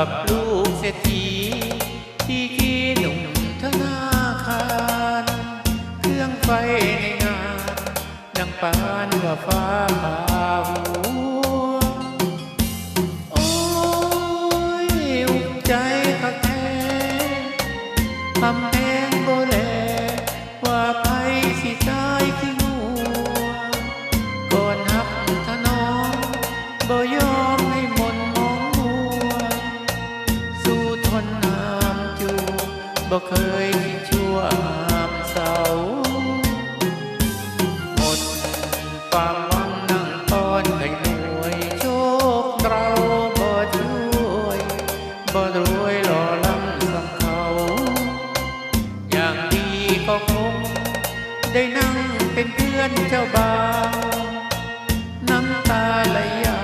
กับลูกเศรษฐีที่ขี้หนุ่มธนาคารเครื่องไฟในงานดังปานว่าฟ้าผ่าหู บ่เคยชั่วหามเศร้าหมดความหวังนั่งป้อนให้หน่วยโชคเราบ่ช่วยบ่รวยหล่อล้ำสักเขา อย่างดีก็คงได้นั่งเป็นเพื่อนเจ้าบ่าวน้ำตาไหลยา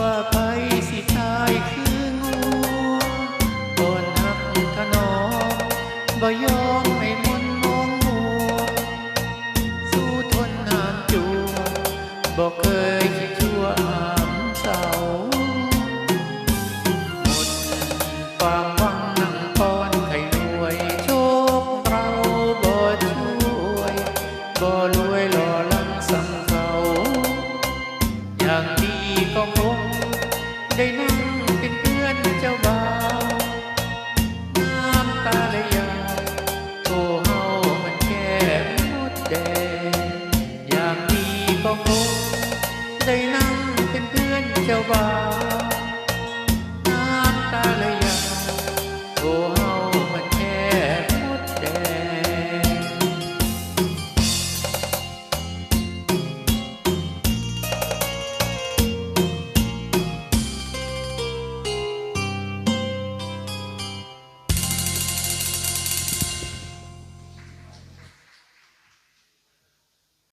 ว่าไปสิตายคืองูก่อนหักถนอมบ่ยอมให้มนมองมัวสู้ทนหามจูบ่เคยคิดชั่วหามเศร้าหมดความหวังนั่งป้อนไข่รวยโชคเราบ่ช่วยบ่รวยหล่อล้ำสัง ใจนั่งเป็นเพื่อนเจ้าบ่าวน้ำตาเลยยาโอ้